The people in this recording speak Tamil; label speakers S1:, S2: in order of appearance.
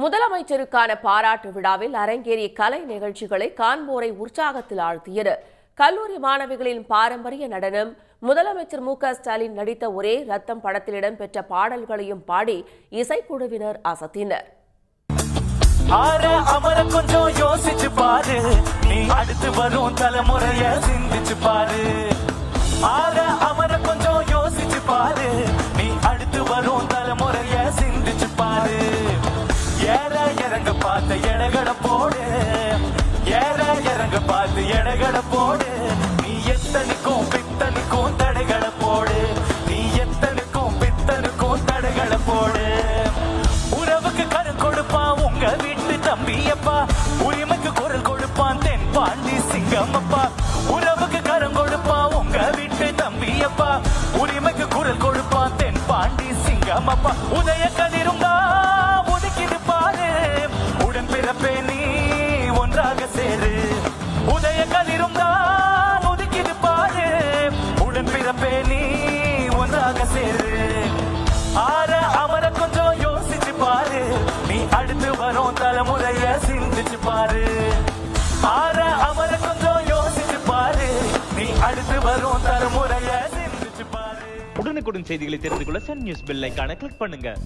S1: முதலமைச்சருக்கான பாராட்டு விழாவில் அரங்கேறிய கலை நிகழ்ச்சிகளை காண்போரை உற்சாகத்தில் ஆழ்த்தியது. கல்லூரி மாணவிகளின் பாரம்பரிய நடனம் முதலமைச்சர் மு ஸ்டாலின் நடித்த ஒரே ரத்தம் படத்தில் இடம்பெற்ற பாடல்களையும் பாடி இசைக்குழுவினர் அசத்தினர்.
S2: கொஞ்சம் யோசிச்சு பாரு. நீ அடுத்து வரும் தலைமுறைய சிந்திச்சு பாரு. பார்த்து எடகட போடு. ஏற இறங்க பார்த்து எடகட போடு. நீ எத்தனைக்கும் பித்தனுக்கும் தடைகளை போடு. நீ எத்தனைக்கும் பித்தனுக்கும் தடைகளை போடு. உறவுக்கு கரு கொடுப்பான் உங்க வீட்டு தம்பியப்பா. உரிமைக்கு குரல் கொடுப்பான் தென் பாண்டி சிங்கம் அப்பா உறவுக்கு கரம் கொடுப்பான் உங்க வீட்டு தம்பியப்பா. உரிமைக்கு குரல் கொடுப்பான் தென் பாண்டி சிங்கம் அப்பா உதய கதிரும் ஒன்றாக சேரு. உதய கதிருங்கா ஒதுக்கிது பாரு. உடன் பிறப்பே நீ ஒன்றாக சேரு. ஆற அமர கொஞ்சம் யோசிச்சு பாரு. நீ அடுத்து வரும் தலைமுறைய சிந்திச்சு பாரு. ஆற அமர கொஞ்சம் யோசிச்சு பாரு. நீ அடுத்து வரும் தலைமுறைய சிந்திச்சு பாரு.
S3: உடனுக்குடன் செய்திகளை தெரிந்து கொள்ள சன் நியூஸ் பெல் ஐக்கான கிளிக் பண்ணுங்க.